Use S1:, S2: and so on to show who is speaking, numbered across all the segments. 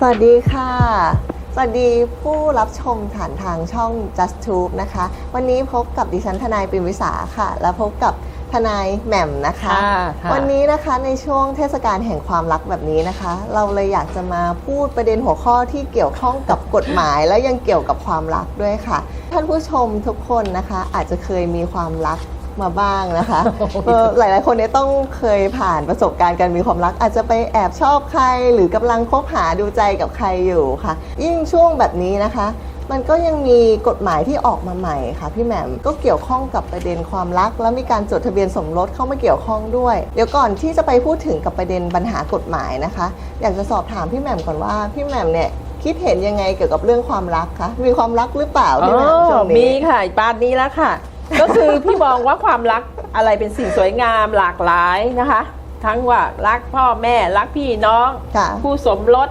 S1: สวัสดีค่ะ สวัสดีผู้รับชมผ่านทางช่อง Just Tube นะคะ วันนี้พบกับดิฉันทนายปิมวิสาค่ะ และพบกับทนายแหม่มนะคะ
S2: ค่ะค่ะ
S1: วันนี้นะคะในช่วงเทศกาลแห่งความรักแบบนี้นะคะ เราเลยอยากจะมาพูดประเด็นหัวข้อที่เกี่ยวข้องกับกฎหมาย และยังเกี่ยวกับความรักด้วยค่ะ ท่านผู้ชมทุกคนนะคะอาจจะเคยมีความรัก มาบ้างนะคะเออหลายๆ คนเนี่ยต้องเคยผ่านประสบการณ์การมีความรัก อาจจะไปแอบชอบใคร หรือกำลังคบหาดูใจกับใครอยู่ค่ะ ยิ่งช่วงแบบนี้นะคะ มันก็ยังมีกฎหมายที่ออกมาใหม่ค่ะพี่แหม่มก็เกี่ยวข้องกับประเด็นความรัก แล้วมีการจดทะเบียนสมรสเข้ามาเกี่ยวข้องด้วย เดี๋ยวก่อนที่จะไปพูดถึงกับประเด็นปัญหากฎหมายนะคะ อยากจะสอบถามพี่แหม่มก่อนว่าพี่แหม่มเนี่ยคิดเห็นยังไงเกี่ยวกับเรื่องความรักคะมีความรักหรือเปล่าพี่แหม่มช่วง
S2: มี
S1: นี้
S2: ค่ะปานนี้แล้วค่ะ ก็คือพี่มองว่าความรักอะไรเป็นสิ่งสวยงามหลากหลายนะคะ ทั้งว่ารักพ่อแม่รักพี่น้อง
S1: ค่ะ
S2: คู่สมรส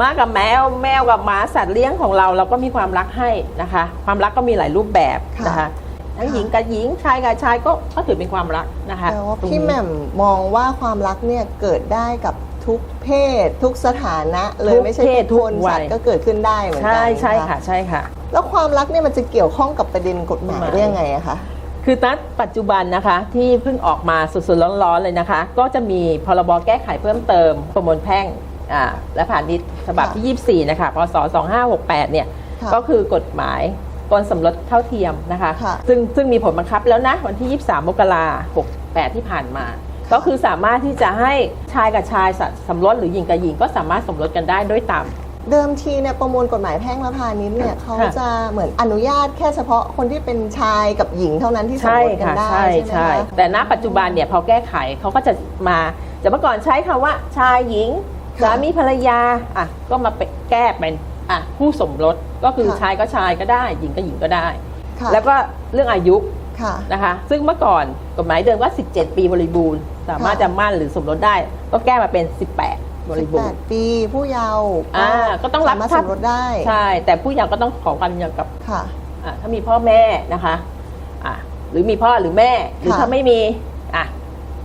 S2: ม้ากับแมวแมวกับหมาสัตว์เลี้ยงของเรา เราก็มีความรักให้นะคะ ความรักก็มีหลายรูปแบบนะคะทั้งหญิงกับหญิงชายกับชายก็ก็ถือเป็นความรักนะคะ
S1: แปลว่า
S2: ตรง
S1: พี่
S2: นี้
S1: แหม่มมองว่าความรักเนี่ยเกิดได้กับ ทุกเพศ ทุกสถานะ เลยไม่ใช่ทุกคนสัตว์ก็เกิดขึ้นได้เหมือนกั
S2: ใช่
S1: น
S2: ใช่ค่ะใช่ค่ะ
S1: แล้วความรักเนี่ยมันจะเกี่ยวข้องกับประเด็นกฎหมายได้ยังไงอะคะ
S2: คือณปัจจุบันนะคะที่เพิ่งออกมาสดๆร้อนๆเลยนะคะ ก็จะมีพรบแก้ไขเพิ่มเติมประมวลแพ่งอ่าและพาณิชย์ฉบับที่ 24 นะคะพศ 2568 เนี่ย
S1: ค่ะ
S2: ก็คือกฎหมายกรสมรสเท่าเทียมนะคะ
S1: ค่ะ
S2: ซึ่งซึ่งมีผลบังคับแล้วนะ วันที่ 23 มกราคม 68 ที่ผ่านมา ก็คือสามารถที่จะให้ชายกับชายสสมรสหรือหญิงกับหญิงก็สามารถสมรสกันได้ด้วยตาม
S1: เดิมทีเนี่ยประมวลกฎหมายแพ่งและพาณิชย์เนี่ยเขา
S2: ค่ะ
S1: จะเหมือนอนุญาตแค่เฉพาะคนที่เป็นชายกับหญิงเท่านั้นที่สม
S2: ใช่
S1: รสกัน
S2: ค่ะ
S1: ได้
S2: ใช่
S1: ใช่ไหม
S2: ใช่
S1: คะ
S2: แต่ณปัจจุบันเนี่ยพอแก้ไขเขาก็จะมาจากเมื่อก่อนใช้คำว่าชายหญิง
S1: ค่ะ
S2: สามีภรรยาอะก็มาไปแก้เป็นอะคู่สมรสก็คือ
S1: ค่ะ
S2: ชายก็ชายก็ได้ หญิงก็หญิงก็ได้
S1: ค่ะ
S2: แล้วก็เรื่องอายุ
S1: ค่ะ
S2: นะคะ ซึ่งเมื่อก่อนกฎหมายเดิมว่า 17 ปีบริบูรณ์ สามารถ
S1: ค่ะ
S2: จะมั่นหรือสมรสได้ ก็แก้มาเป็น 18 บริบูรณ์
S1: 18 ปีผู้เยาว์
S2: อ่าก็ต้องรับ
S1: สามารถสมรสได้
S2: ใช่ แต่ผู้เยาว์ก็ต้องขอความยินยอมกับ
S1: ค่ะ
S2: อะถ้ามีพ่อแม่นะคะอะหรือมีพ่อหรือแม่หรือ
S1: ค่ะ
S2: ถ้าไม่มีอะ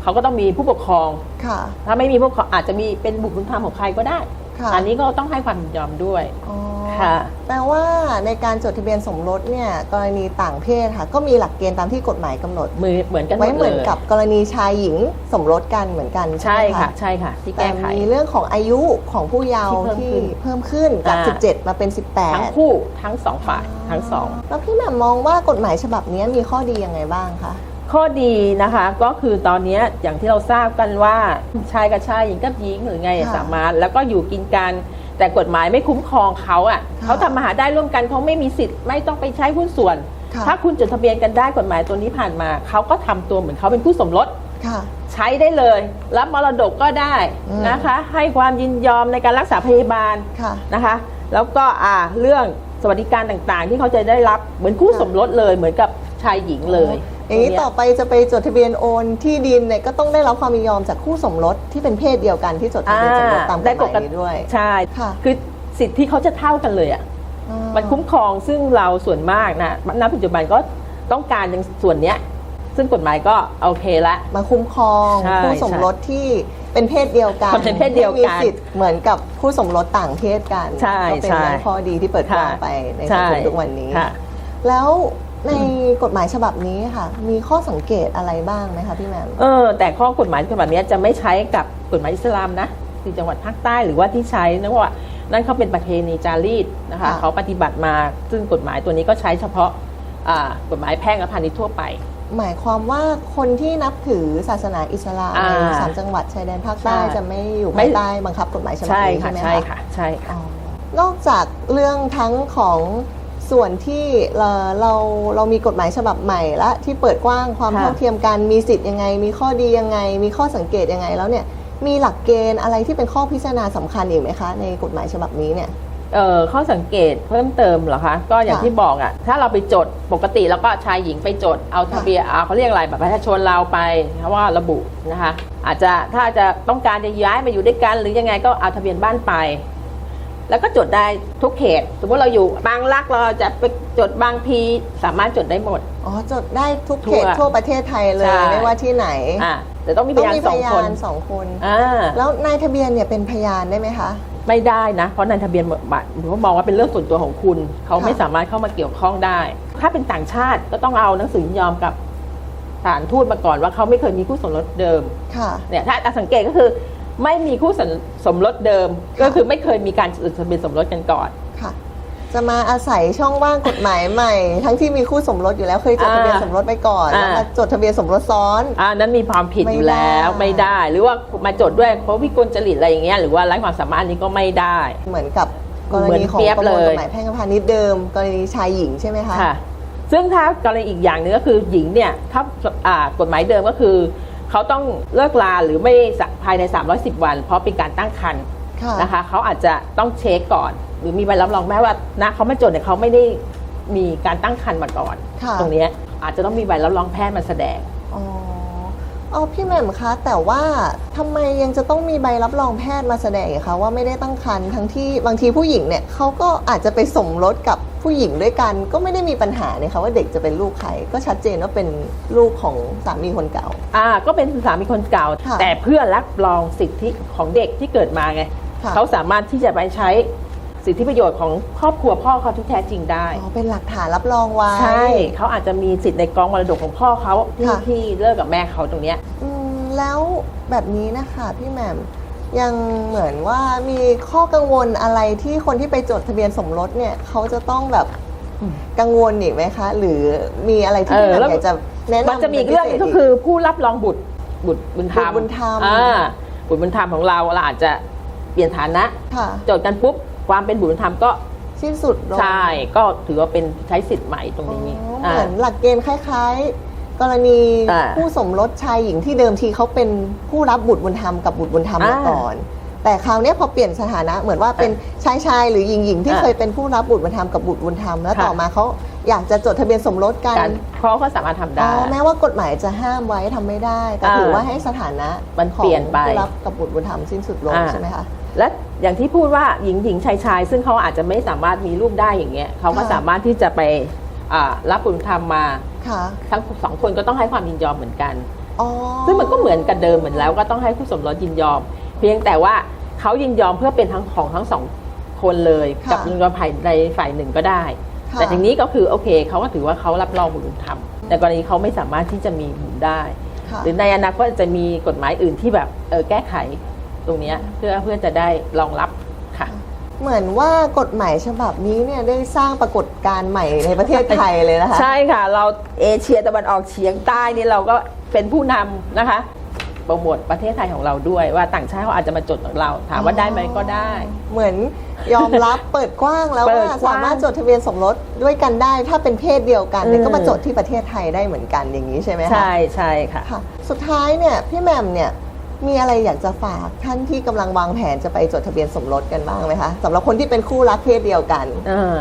S2: เขาก็ต้องมีผู้ปกครอง
S1: ค่ะ
S2: ถ้าไม่มีผู้ปกครองอาจจะมีเป็นบุตรบุญธรรมของใครก็ได้
S1: ค่ะ
S2: อันนี้ก็ต้องให้ความยินยอมด้วย
S1: อ๋อ
S2: ค่ะ
S1: แปลว่าในการจดทะเบียนสมรสเนี่ยกรณีต่างเพศค่ะ ก็มีหลักเกณฑ์ตามที่กฎหมายกำหนด
S2: มือเหมือนกันหม
S1: ไว้
S2: ด
S1: เหมื
S2: เล
S1: อน
S2: ย
S1: กับกรณีชายหญิงสมรสกันเหมือนกัน
S2: ใช่
S1: ไหม
S2: ค่ะใช่ค่ะ ที่
S1: แต่
S2: แก้ไข
S1: มีเรื่องของอายุของผู้เยาว์
S2: ที่
S1: ที่
S2: เพิ่มขึ้น
S1: เพิ่มขึ้นจาก
S2: อ่า
S1: 17 มาเป็น18
S2: ทั้งคู่ทั้งสองฝ่ายทั้งสอง
S1: แล้วพี่แหม่มมองว่ากฎหมายฉบับนี้มีข้อดียังไงบ้างคะ
S2: ข้อดีนะคะก็คือตอนเนี้ยอย่างที่เราทราบกันว่าชายกับชายหญิงกับหญิงหรือไง
S1: ค่ะ
S2: สามารถ แล้วก็อยู่กินกันแต่กฎหมายไม่คุ้มครองเขาอะ
S1: ค่ะ
S2: เขาทำมาหาได้ร่วมกันเขาไม่มีสิทธิ์ไม่ต้องไปใช้หุ้นส่วน
S1: ค่ะ
S2: ถ้าคุณจดทะเบียนกันได้กฎหมายตัวนี้ผ่านมาเขาก็ทำตัวเหมือนเขาเป็นคู่สมรส
S1: ค่ะ
S2: ใช้ได้เลย รับมรดกก็ได้
S1: อืม
S2: นะคะ ให้ความยินยอมในการรักษาพยาบาล
S1: ค่ะ
S2: นะคะ แล้วก็อ่าเรื่องสวัสดิการต่างๆ ที่เขาจะได้รับเหมือนคู่
S1: ค่ะ
S2: สมรสเลยเหมือนกับชายหญิงเลย
S1: อย่างนี้
S2: ตรงเย
S1: ต่อไปจะไปจดทะเบียนโอนที่ดินเนี่ยก็ต้องได้รับความยินยอมจากคู่สมรสที่เป็นเพศเดียวกันที่จดทะเบียนสมรสตามกฎหมายนี้ด้วย
S2: ใช่
S1: ค่ะ
S2: คือสิทธิเขาจะเท่ากันเลยอะ
S1: อ่า
S2: มันคุ้มครองซึ่งเราส่วนมากนะณปัจจุบันก็ต้องการในส่วนเนี้ยซึ่งกฎหมายก็โอเคละ
S1: มาคุ้มครอง
S2: ใช่
S1: คู่สมรสที่เป็นเพศเดียวกัน
S2: เป็นเพศเดียวกัน
S1: ให้มีสิทธิ์เหมือนกับคู่สมรสต่างเพศกัน
S2: ใช่
S1: ก็เป็น
S2: ใช่
S1: เรื่องข้อดีที่เปิดกว้างไปในสังคมทุกวันนี้
S2: ค่ะ
S1: แล้ว ในกฎหมายฉบับนี้ค่ะ มีข้อสังเกตอะไรบ้างไหมคะพี่แหมม
S2: เออ แต่ข้อกฎหมายฉบับเนี้ยจะไม่ใช้กับกฎหมายอิสลามนะที่จังหวัดภาคใต้หรือว่าที่ใช้นะว่านั่นเขาเป็นประเพณีจารีตนะคะ
S1: ค่ะ
S2: เขาปฏิบัติมาซึ่งกฎหมายตัวนี้ก็ใช้เฉพาะอ่ากฎหมายแพ่งและพาณิชย์ทั่วไป
S1: หมายความว่าคนที่นับถือศาสนาอิสลาม
S2: อ่า
S1: ในสามจังหวัดชายแดนภาคใต้
S2: ใช่
S1: จะไม่อยู่
S2: ไม่
S1: ภายใต้บังคับกฎหมายฉบับ
S2: ใช่
S1: นี้
S2: ค่ะ
S1: ใช่ไหม
S2: ใช่
S1: คะ
S2: ค่ะใช่ค่ะ
S1: อ๋อนอกจากเรื่องทั้งของ ส่วนที่เราเราเรามีกฎหมายฉบับใหม่และที่เปิดกว้างความ
S2: ค่ะ
S1: เท่าเทียมกันมีสิทธิ์ยังไง มีข้อดียังไง มีข้อสังเกตยังไงแล้วเนี่ยมีหลักเกณฑ์อะไรที่เป็นข้อพิจารณาสำคัญอีกไหมคะ ในกฎหมายฉบับนี้เนี่ย
S2: เอ่อข้อสังเกตเพิ่มเติมเหรอคะ ก็อย่าง
S1: ค่ะ
S2: ที่บอกอะ ถ้าเราไปจดปกติแล้วก็ชายหญิงไปจดเอาทะเบียนเอาเขาเรียกอะไรแบบประชาชนเราไปเพราะว่าระบุนะคะ อาจจะถ้าจะต้องการจะย้ายมาอยู่ด้วยกัน หรือยังไงก็เอาทะเบียนบ้านไป แล้วก็จดได้ทุกเขต สมมติเราอยู่บางรักเราจะไปจดบางพีสามารถจดได้หมด
S1: อ๋อ จดได้ทุกเขต
S2: ทั่ว
S1: ทั่วประเทศไทยเล
S2: ใช่
S1: ยไม่ว่าที่ไหน
S2: อ่าแต่ต้องมีพ
S1: ต้อง
S2: ยาน
S1: มี
S2: ส
S1: พ
S2: อง
S1: ยา
S2: คน
S1: นสองคน
S2: อ่า
S1: แล้วนายทะเบียนเนี่ยเป็นพยานได้ไหมคะ
S2: ไม่ได้นะ เพราะในทะเบียนบัตรเขามองว่าเป็นเรื่องส่วนตัวของคุณ เขา
S1: ค่ะ
S2: ไม่สามารถเข้ามาเกี่ยวข้องได้ ถ้าเป็นต่างชาติก็ต้องเอาหนังสือยินยอมกับสถานทูตมาก่อนว่าเขาไม่เคยมีคู่สมรสเดิม
S1: ค่ะ
S2: เนี่ยถ้าสังเกตก็คือ ไม่มีคู่สมสมรสเดิม ก็คือไม่เคยมีการจดทะเบียนสมรสกันก่อน
S1: ค่ะ จะมาอาศัยช่องว่างกฎหมายใหม่ ทั้งที่มีคู่สมรสอยู่แล้วเคยจดทะเบียน
S2: อ่า
S1: สมรสไปก่อน
S2: อ่า
S1: แล้วมาจดทะเบียนสมรสซ้อน
S2: อ่านั้นมีความผิด
S1: ไม่
S2: อยู่แล้ว
S1: ได้
S2: ไม่ได้ หรือว่ามาจดด้วยเพราะวิกลจริตอะไรอย่างเงี้ยหรือว่าไร้ความสามารถนี้ก็ไม่ได้
S1: เหมือนกับกร
S2: เหมือน
S1: ณีของ
S2: เปรียบ
S1: ประมวล
S2: เลย
S1: กฎหมายแพ่งและพาณิชย์เดิม กรณีชายหญิงใช่ไหมคะ
S2: ค่ะซึ่งถ้ากรณีอีกอย่างหนึงก็คือหญิงเนี่ยถ้าอ่ากฎหมายเดิมก็คือ เขาต้องเลิกลาหรือไม่สักภายใน 310 วัน เพราะเป็นการตั้งครรภ์
S1: ค่ะ
S2: นะคะเขาอาจจะต้องเช็คก่อน หรือมีใบรับรองแม้ว่านะเขาไม่จดเนี่ยเขาไม่ได้มีการตั้งครรภ์มาก่อน
S1: ค่ะ
S2: ตรงเนี้ยอาจจะต้องมีใบรับรองแพทย์มาแสดง
S1: อ๋ออ๋อพี่แหม่มคะแต่ว่าทำไมยังจะต้องมีใบรับรองแพทย์มาแสดงอีกคะว่าไม่ได้ตั้งครรภ์ทั้งที่บางทีผู้หญิงเนี่ยเขาก็อาจจะไปสมรสกับ ผู้หญิงด้วยกันก็ไม่ได้มีปัญหาเนี่ยค่ะว่าเด็กจะเป็นลูกใครก็ชัดเจนว่าเป็นลูกของสามีคนเก่า
S2: อ่า ก็เป็นสามีคนเก่า
S1: ค่ะ
S2: แต่เพื่อรับรองสิทธิของเด็กที่เกิดมาไง
S1: ค่ะ
S2: เขาสามารถที่จะไปใช้สิทธิประโยชน์ของครอบครัวพ่อเขาที่แท้จริงได้
S1: อ๋อเป็นหลักฐานรับรองไว้
S2: ใช่เขาอาจจะมีสิทธิ์ในกองมรดกของพ่อเขาที่
S1: ค่ะ
S2: ที่เลิกกับแม่เขาตรงเนี้ย
S1: อืมแล้วแบบนี้นะคะพี่แหม่ม ยังเหมือนว่ามีข้อกังวลอะไรที่คนที่ไปจดทะเบียนสมรสเนี่ยเขาจะต้องแบบ
S2: อืม
S1: กังวลอีกไหมคะ หรือมีอะไรที่พี่แหม่
S2: เออแล้ว
S1: มอยากจะแนะนำ
S2: มันจะมีอีกเรื่องหนึงก็คือผู้รับรองบุตรบุตรบุญธรรม
S1: บุตรบุญธรรม
S2: อ่าบุตรบุญธรรมของเราเราอาจจะเปลี่ยนฐานะ
S1: ค่ะ
S2: จดกันปุ๊บความเป็นบุตรบุญธรรมก็
S1: สิ้นสุดลง
S2: ใช่ก็ถือว่าเป็นใช้สิทธิ์ใหม่ตรง
S1: อ๋อ
S2: นี้
S1: เหมือนหลักเกณฑ์คล้ายๆ กรณี
S2: อ่า
S1: ผู้สมรสชายหญิงที่เดิมทีเขาเป็นผู้รับบุตรบุญธรรมกับบุตรบุญธรรมมา
S2: อ่า
S1: ก่อน แต่คราวเนี้ยพอเปลี่ยนสถานะเหมือนว่าเป็นชายชายหรือหญิงหญิงที่
S2: อ่า
S1: เคยเป็นผู้รับบุตรบุญธรรมกับบุตรบุญธรรมแล้ว
S2: ค่ะ
S1: ต่อมาเขาอยากจะจดทะเบียนสมรสกัน
S2: การเพราะเขาสามารถทำ
S1: อ๋
S2: ได้
S1: อแม้ว่ากฎหมายจะห้ามไว้ทำไม่ได้แต่
S2: อ่า
S1: ถือว่าให้สถานะ
S2: มัน
S1: ของ
S2: เปลี่ยนไป
S1: ผู้รับกับบุตรบุญธรรมสิ้นสุดลง
S2: อ่า
S1: ใช่ไหมคะ
S2: และอย่างที่พูดว่าหญิงหญิงชายชายซึ่งเขาอาจจะไม่สามารถมีลูกได้อย่างเงี้ยเขาก็
S1: ค่ะ
S2: สามารถที่จะไปอ่ารับบุญธรรมมา
S1: ค่ะ
S2: ทั้งสองคนก็ต้องให้ความยินยอมเหมือนกัน
S1: อ๋อ
S2: ซึ่งมันก็เหมือนกันเดิมเหมือนแล้วก็ต้องให้คู่สมรสยินยอม เพียงแต่ว่าเขายินยอมเพื่อเป็นทั้งของทั้งสองคนเลย
S1: ค่ะ
S2: กับยินยอมภายในฝ่ายหนึ่งก็ได้
S1: ค่ะ
S2: แต่ทีนี้ก็คือโอเคเขาก็ถือว่าเขารับรองบุตรบุญธรรมแต่กรณีเขาไม่สามารถที่จะมีบุตรได้
S1: ค่ะ
S2: หรือในอนาคตจะมีกฎหมายอื่นที่แบบเออแก้ไขตรงเนี้ยเพื่อเพื่อจะได้รองรับค่ะ
S1: เหมือนว่ากฎหมายฉบับนี้เนี่ยได้สร้างปรากฏการณ์ใหม่ในประเทศไทยเลยนะคะ
S2: ใช่ค่ะ เราเอเชียตะวันออกเฉียงใต้นี่เราก็เป็นผู้นำนะคะโปรโมทประเทศไทยของเราด้วยว่าต่างชาติเขาอาจจะมาจดกับเรา ถามว่าได้ไหมก็ได้
S1: เหมือนยอมรับเปิดกว้างแล้ว
S2: เปิ
S1: ว่า
S2: ดกว้าง
S1: สามารถจดทะเบียนสมรสด้วยกันได้ ถ้าเป็นเพศเดียวกันเนี่ย
S2: อืม
S1: ก็มาจดที่ประเทศไทยได้เหมือนกันอย่างนี้ใช่ไหมคะ
S2: ใช่ใช่ค่ะ
S1: ค่ะสุดท้ายเนี่ยพี่แหม่มเนี่ย มีอะไรอยากจะฝากท่านที่กำลังวางแผนจะไปจดทะเบียนสมรสกันบ้างไหมคะสำหรับคนที่เป็นคู่รักเพศเดียวกัน
S2: เออ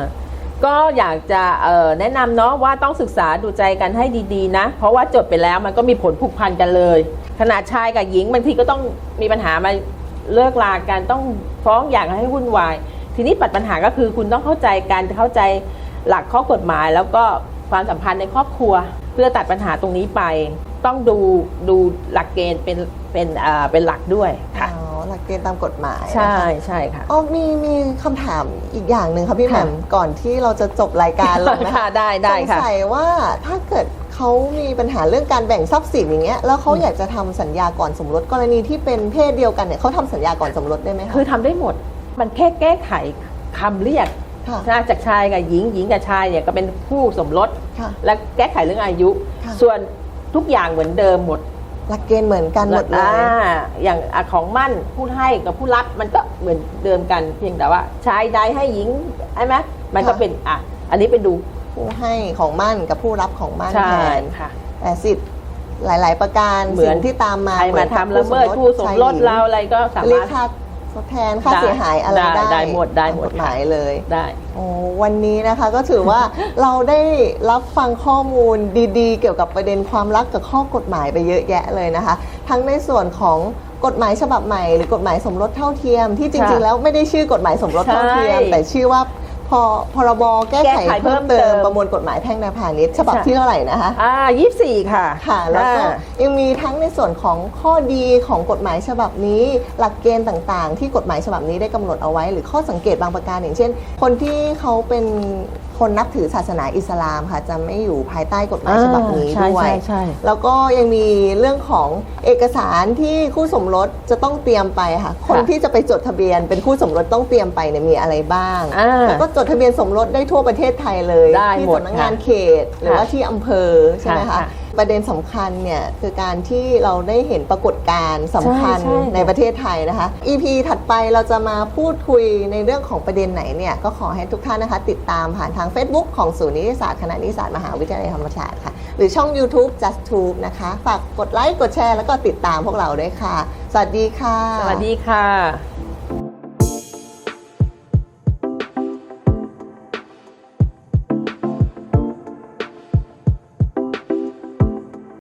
S2: ก็อยากจะเอ่อแนะนำเนาะว่าต้องศึกษาดูใจกันให้ดีๆนะ เพราะว่าจดไปแล้วมันก็มีผลผูกพันกันเลย ขนาดชายกับหญิงบางทีก็ต้องมีปัญหามาเลิกลากันต้องฟ้องอย่างให้วุ่นวาย ทีนี้ปัดปัญหาก็คือคุณต้องเข้าใจกันเข้าใจหลักข้อกฎหมาย แล้วก็ความสัมพันธ์ในครอบครัว เพื่อตัดปัญหาตรงนี้ไป ต้องดูดูหลักเกณฑ์เป็นเป็นอ่าเป็นหลักด้วย
S1: อ๋
S2: ค่ะ
S1: อหลักเกณฑ์ตามกฎหมาย
S2: ใช่
S1: นะคะ
S2: ใช่ค่ะ
S1: อ๋อมีมีคำถามอีกอย่างหนึ่งค่ะพี่แห
S2: ค่ะ
S1: ม่มก่อนที่เราจะจบรายการลงนะคะ
S2: ค่ะได้ได้
S1: สง
S2: ค่ะ
S1: สัยว่าถ้าเกิดเขามีปัญหาเรื่องการแบ่งทรัพย์สินอย่างเงี้ยแล้วเขาอยากจะทำสัญญาก่อนสมรสกรณีที่เป็นเพศเดียวกันเนี่ยเขาทำสัญญาก่อนสมรสได้ไหมคะ
S2: คือทำได้หมดมันแค่แก้ไขคำเรียก
S1: ค่ะ
S2: นะจากชายกับหญิงหญิงกับชายเนี่ยก็เป็นผู้สมรส
S1: ค่ะ
S2: และแก้ไขเรื่องอายุ
S1: ค่ะ
S2: ส่วน ทุกอย่างเหมือนเดิมหมด
S1: หลักเกณฑ์เหมือนกันหมดเล
S2: อ่ายอย่างอะของมั่นผู้ให้กับผู้รับมันก็เหมือนเดิมกัน เพียงแต่ว่าชายใดให้หญิงใช่ไหมมันก็
S1: ค่ะ
S2: เป็นอะอันนี้ไปดู
S1: ผู้ให้ของมั่นกับผู้รับของมั่น
S2: ใช่
S1: แทน
S2: ค่ะ
S1: แต่สิทธิ์หลาย ๆ ประการ
S2: เหมือน
S1: สิ่งที่ตามมา
S2: ใครมาทำละเมิดผู้สมรสเราอะไรก็สา
S1: เรีย
S2: มากรถ
S1: ค่า ทดแทนค่าเสียหายอะไร
S2: ได้
S1: ได้
S2: ได้หมดได้หมด
S1: ตากฎหมายเลย
S2: ได้
S1: โอ้วันนี้นะคะก็ถือว่า เราได้รับฟังข้อมูลดีๆ เกี่ยวกับประเด็นความรักกับข้อกฎหมายไปเยอะแยะเลยนะคะ ทั้งในส่วนของกฎหมายฉบับใหม่หรือกฎหมายสมรสเท่าเทียม ที่จริง
S2: ค่ะ
S1: ๆแล้วไม่ได้ชื่อกฎหมายสมรสเท่าเทียม
S2: ใช่
S1: แต่ชื่อว่า พอพรบแก้
S2: แก้
S1: ไข
S2: ไขเพิ่
S1: เพิ่ม
S2: ม
S1: เติ
S2: เติ
S1: ม
S2: ม
S1: ประมวลกฎหมายแพ่งและพาณิชย์ฉบับ
S2: ใช่
S1: ที่เท่าไหร่นะคะ
S2: อ่ายี่สี่ค่ะ
S1: ค่ะแล้วก็
S2: อ่า
S1: ยังมีทั้งในส่วนของข้อดีของกฎหมายฉบับนี้ หลักเกณฑ์ต่างๆ ที่กฎหมายฉบับนี้ได้กำหนดเอาไว้ หรือข้อสังเกตบางประการอย่างเช่น คนที่เขาเป็นคนนับถือศาสนาอิสลามค่ะจะไม่อยู่ภายใต้กฎหมายฉบับนี้
S2: ใช่
S1: ด้วย
S2: ใช่ใช่
S1: แล้วก็ยังมีเรื่องของเอกสารที่คู่สมรสจะต้องเตรียมไปค่ะ คนที่จะไปจดทะเบียนเป็นคู่สมรสต้องเตรียมไปเนี่ยมีอะไรบ้าง
S2: อ่า
S1: แล้วก็จดทะเบียนสมรสได้ทั่วประเทศไทยเลย
S2: ได้
S1: ที่
S2: หมด
S1: สำนักงาน
S2: ค่ะ
S1: เขตหรือว่าที่อำเภอใช่ไหม
S2: ค่ะ
S1: คะ
S2: ค่ะ
S1: ประเด็นสำคัญเนี่ยคือการที่เราได้เห็นปรากฏการณ์สำคัญ
S2: ใช่ใช่
S1: ในประเทศไทยนะคะ EP ถัดไปเราจะมาพูดคุยในเรื่องของประเด็นไหนเนี่ยก็ขอให้ทุกท่านนะคะ ติดตามผ่านทาง Facebook ของศูนย์นิติศาสตร์คณะนิติศาสตร์มหาวิทยาลัยธรรมศาสตร์ค่ะ หรือช่อง YouTube Just Tube นะคะ ฝากกดไลค์กดแชร์แล้วก็ติดตามพวกเราด้วยค่ะ สวัสดีค่ะ
S2: สวัสดีค่ะ